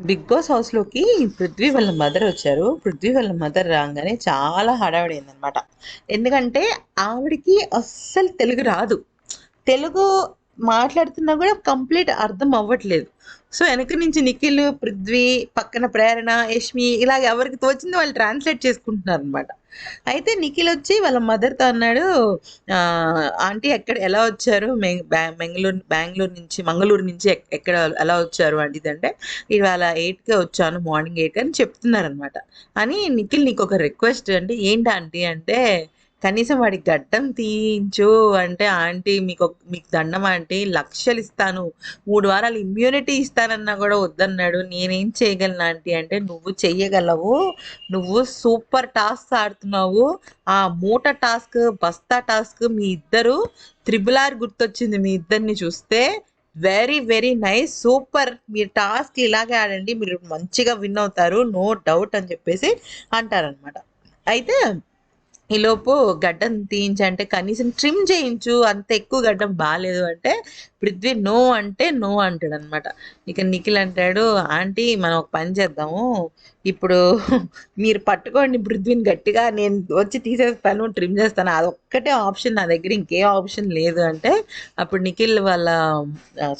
Big boss హౌస్లోకి పృథ్వీ వాళ్ళ mother వచ్చారు. పృథ్వీ వాళ్ళ మదర్ రాగానే చాలా హడావిడైంది అనమాట ఎందుకంటే ఆవిడకి అస్సలు తెలుగు రాదు. తెలుగు మాట్లాడుతున్నా కూడా కంప్లీట్ అర్థం అవ్వట్లేదు. సో వెనక నుంచి నిఖిల్ పృథ్వీ పక్కన ప్రేరణ యష్మి ఇలాగ ఎవరికి తోచింది వాళ్ళు ట్రాన్స్లేట్ చేసుకుంటున్నారు అనమాట అయితే నిఖిల్ వచ్చి వాళ్ళ మదర్తో అన్నాడు ఆంటీ ఎక్కడ ఎలా వచ్చారు? బెంగళూరు బెంగళూరు నుంచి మంగళూరు నుంచి ఎక్కడ ఎలా వచ్చారు అంటే అంటే ఇవాళ ఎయిట్కే వచ్చాను మార్నింగ్ ఎయిట్ అని చెప్తున్నారనమాట అని నిఖిల్ నీకు ఒక రిక్వెస్ట్ అంటే ఏంటి ఆంటీ అంటే కనీసం వాడి గడ్డం తీయించు అంటే ఆంటీ మీకు మీకు దండం ఆంటీ లక్షలు ఇస్తాను. మూడు వారాలు ఇమ్యూనిటీ ఇస్తానన్నా కూడా వద్దన్నాడు. నేనేం చేయగలను ఆంటీ అంటే నువ్వు చెయ్యగలవు. నువ్వు సూపర్ టాస్క్ ఆడుతున్నావు. ఆ మూట టాస్క్ బస్తా టాస్క్ మీ ఇద్దరు త్రిబుల్ ఆర్ గుర్తొచ్చింది మీ ఇద్దరిని చూస్తే వెరీ వెరీ నైస్ సూపర్. మీరు టాస్క్ ఇలాగే ఆడండి. మీరు మంచిగా విన్ అవుతారు. నో డౌట్ అని చెప్పేసి అంటారనమాట అయితే ఈలోపు గడ్డం తీయించంటే కనీసం ట్రిమ్ చేయించు అంత ఎక్కువ గడ్డం బాగాలేదు అంటే పృథ్వీ నో అంటే నో అంటాడు అనమాట ఇక నిఖిల్ అంటాడు ఆంటీ మనం ఒక పని చేద్దాము. ఇప్పుడు మీరు పట్టుకోండి పృథ్వీని గట్టిగా నేను వచ్చి తీసేస్తాను ట్రిమ్ చేస్తాను. అదొక్కటే ఆప్షన్ నా దగ్గర ఇంకే ఆప్షన్ లేదు. అంటే అప్పుడు నిఖిల్ వాళ్ళ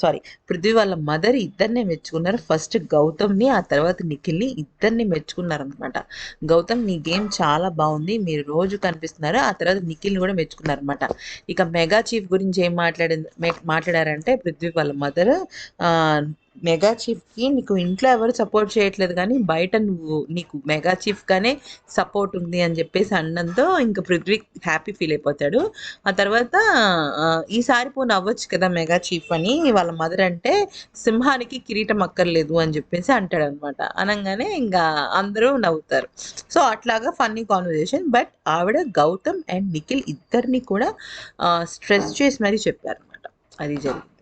సారీ పృథ్వీ వాళ్ళ మదర్ ఇద్దరినే మెచ్చుకున్నారు. ఫస్ట్ గౌతమ్ని ఆ తర్వాత నిఖిల్ని ఇద్దరిని మెచ్చుకున్నారనమాట. గౌతమ్ నీ గేమ్ చాలా బాగుంది. మీరు రోజు కనిపిస్తున్నారు. ఆ తర్వాత నిఖిల్ని కూడా మెచ్చుకున్నారనమాట ఇక మెగా చీఫ్ గురించి ఏం మాట్లాడింది మాట్లాడారంటే పృథ్వీ వాళ్ళ మదర్ మెగా చీఫ్కి నీకు ఇంట్లో ఎవరు సపోర్ట్ చేయట్లేదు కానీ బయట నువ్వు నీకు మెగా చీఫ్గానే సపోర్ట్ ఉంది అని చెప్పేసి అన్నంతో ఇంకా పృథ్వీ హ్యాపీ ఫీల్ అయిపోతాడు. ఆ తర్వాత ఈసారి పో నవ్వచ్చు కదా మెగా చీఫ్ అని వాళ్ళ మదర్ అంటే సింహానికి కిరీటం అక్కర్లేదు అని చెప్పేసి అంటాడు అనమాట అనగానే ఇంకా అందరూ నవ్వుతారు. సో అట్లాగా ఫన్నీ కాన్వర్జేషన్ బట్ ఆవిడ గౌతమ్ అండ్ నిఖిల్ ఇద్దరిని కూడా స్ట్రెస్ చేసి మరీ చెప్పారు అనమాట అది జరిగింది.